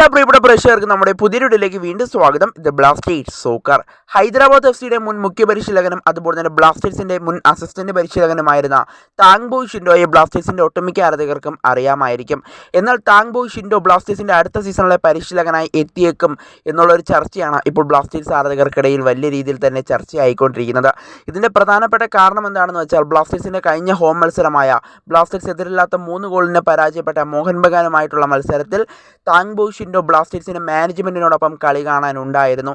എല്ലാ പ്രിയപ്പെട്ട പ്രേക്ഷകർക്കും നമ്മുടെ പുതിയൊരുടിലേക്ക് വീണ്ടും സ്വാഗതം. ഇത് ബ്ലാസ്റ്റേഴ്സ് സോക്കർ ഹൈദരാബാദ് എഫ് സിയുടെ മുൻ മുഖ്യ പരിശീലകനും അതുപോലെ തന്നെ ബ്ലാസ്റ്റേഴ്സിന്റെ മുൻ അസിസ്റ്റന്റ് പരിശീലകനുമായിരുന്ന താങ് ബോയ് ഷിൻഡോയെ ബ്ലാസ്റ്റേഴ്സിന്റെ ഒട്ടുമിക്ക ആരാധകർക്കും അറിയാമായിരിക്കും. എന്നാൽ താങ് ബോയ് ഷിൻഡോ ബ്ലാസ്റ്റേഴ്സിന്റെ അടുത്ത സീസണിലെ പരിശീലകനായി എത്തിയേക്കും എന്നുള്ളൊരു ചർച്ചയാണ് ഇപ്പോൾ ബ്ലാസ്റ്റേഴ്സ് ആരാധകർക്കിടയിൽ വലിയ രീതിയിൽ തന്നെ ചർച്ചയായിക്കൊണ്ടിരിക്കുന്നത്. ഇതിന്റെ പ്രധാനപ്പെട്ട കാരണം എന്താണെന്ന് വെച്ചാൽ ബ്ലാസ്റ്റേഴ്സിന്റെ കഴിഞ്ഞ ഹോം മത്സരമായ ബ്ലാസ്റ്റേഴ്സ് എതിരില്ലാത്ത മൂന്ന് ഗോളിന് പരാജയപ്പെട്ട മോഹൻ ബഗാനുമായിട്ടുള്ള മത്സരത്തിൽ താങ് ബോയ് ഷിൻഡോ ബ്ലാസ്റ്റേഴ്സിന്റെ മാനേജ്മെന്റിനോടൊപ്പം കളി കാണാനുണ്ടായിരുന്നു.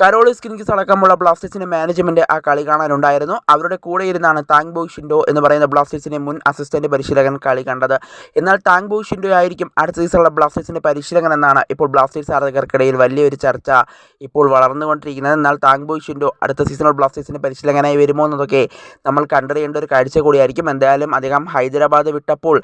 കരോളിസ് കിങ്സ് അടക്കമുള്ള ബ്ലാസ്റ്റേഴ്സിന്റെ മാനേജ്മെന്റ് ആ കളി കാണാനുണ്ടായിരുന്നു. അവരുടെ കൂടെ ഇരുന്നാണ് താങ് ബോയ് ഷിൻഡോ എന്ന് പറയുന്ന ബ്ലാസ്റ്റേഴ്സിന്റെ മുൻ അസിസ്റ്റന്റ് പരിശീലകൻ കളി കണ്ടത്. എന്നാൽ താങ് ബോയ് ഷിൻഡോ ആയിരിക്കും അടുത്ത സീസണിലെ ബ്ലാസ്റ്റേഴ്സിന്റെ പരിശീലകൻ എന്നാണ് ഇപ്പോൾ ബ്ലാസ്റ്റേഴ്സ് ആരാധകർക്കിടയിൽ വലിയൊരു ചർച്ച ഇപ്പോൾ വളർന്നുകൊണ്ടിരിക്കുന്നത്. എന്നാൽ താങ് ബോയ് ഷിൻഡോ അടുത്ത സീസണിൽ ബ്ലാസ്റ്റേഴ്സിന്റെ പരിശീലകനായി വരുമോ എന്നതൊക്കെ നമ്മൾ കണ്ടറിയേണ്ട ഒരു കാഴ്ച കൂടിയായിരിക്കും. എന്തായാലും അദ്ദേഹം ഹൈദരാബാദ് വിട്ടപ്പോൾ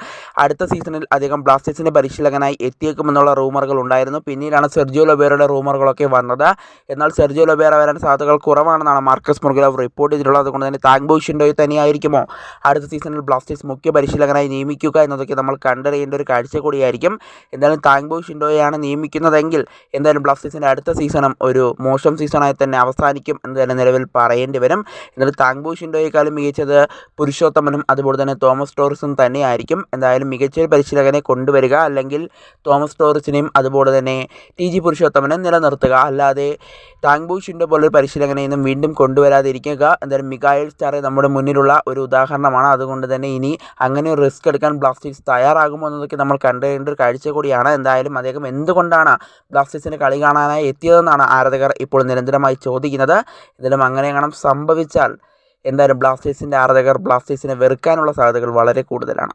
അടുത്ത സീസണിൽ അദ്ദേഹം ബ്ലാസ്റ്റേഴ്സിന്റെ പരിശീലകനായി എത്തിയേക്കുമെന്നുള്ള റൂമറുകൾ ഉണ്ടായിരുന്നു. പിന്നീടാണ് സെർജിയോ ലൊബേറയുടെ റൂമറുകളൊക്കെ വന്നത്. എന്നാൽ സെർജിയോ ലൊബേറ വരാൻ സാധ്യതകൾ കുറവാണെന്നാണ് മാർക്കസ് മുർഗലവ് റിപ്പോർട്ട് ചെയ്തിട്ടുള്ളത്. അതുകൊണ്ട് തന്നെ താങ് ബോയ് ഷിൻഡോയെ തന്നെയായിരിക്കുമോ? അടുത്ത സീസണിൽ ബ്ലാസ്റ്റേഴ്സ് മുഖ്യ പരിശീലകനായി നിയമിക്കുക എന്നതൊക്കെ നമ്മൾ കണ്ടറിയേണ്ട ഒരു കാഴ്ച കൂടിയായിരിക്കും. എന്തായാലും താങ് ബോയ് ഷിൻഡോയെയാണ് നിയമിക്കുന്നതെങ്കിൽ എന്തായാലും ബ്ലാസ്റ്റേഴ്സിന്റെ അടുത്ത സീസണും ഒരു മോശം സീസണായി തന്നെ അവസാനിക്കും എന്ന് തന്നെ നിലവിൽ പറയേണ്ടി വരും. എന്നാലും താങ് ബോയ് ഷിൻഡോയെക്കാളും മികച്ചത് പുരുഷോത്തമനും അതുപോലെ തന്നെ തോമസ് ടോറിസും തന്നെയായിരിക്കും. എന്തായാലും മികച്ച പരിശീലകനെ കൊണ്ടുവരിക അല്ലെങ്കിൽ തോമസ് ടോറിസിനെയും അതുപോലെ തന്നെ ടി ജി പുരുഷോത്തമനെ നിലനിർത്തുക. അല്ലാതെ താങ് പോലൊരു പരിശീലകനെ പരിശീലകനെയൊന്നും വീണ്ടും കൊണ്ടുവരാതിരിക്കുക എന്തായാലും മികായൽ സ്റ്റാറെ നമ്മുടെ മുന്നിലുള്ള ഒരു ഉദാഹരണമാണ്. അതുകൊണ്ട് തന്നെ ഇനി അങ്ങനെ ഒരു റിസ്ക് എടുക്കാൻ ബ്ലാസ്റ്റേഴ്സ് തയ്യാറാകുമോ എന്നതൊക്കെ നമ്മൾ കണ്ടുകഴിഞ്ഞ ഒരു കാഴ്ച കൂടിയാണ്. എന്തായാലും അദ്ദേഹം എന്തുകൊണ്ടാണ് ബ്ലാസ്റ്റേഴ്സിന് കളി കാണാനായി എത്തിയതെന്നാണ് ആരാധകർ ഇപ്പോൾ നിരന്തരമായി ചോദിക്കുന്നത്. എന്തായാലും അങ്ങനെ കാണാൻ സംഭവിച്ചാൽ എന്തായാലും ബ്ലാസ്റ്റേഴ്സിന്റെ ആരാധകർ ബ്ലാസ്റ്റേഴ്സിനെ വെറുക്കാനുള്ള സാധ്യതകൾ വളരെ കൂടുതലാണ്.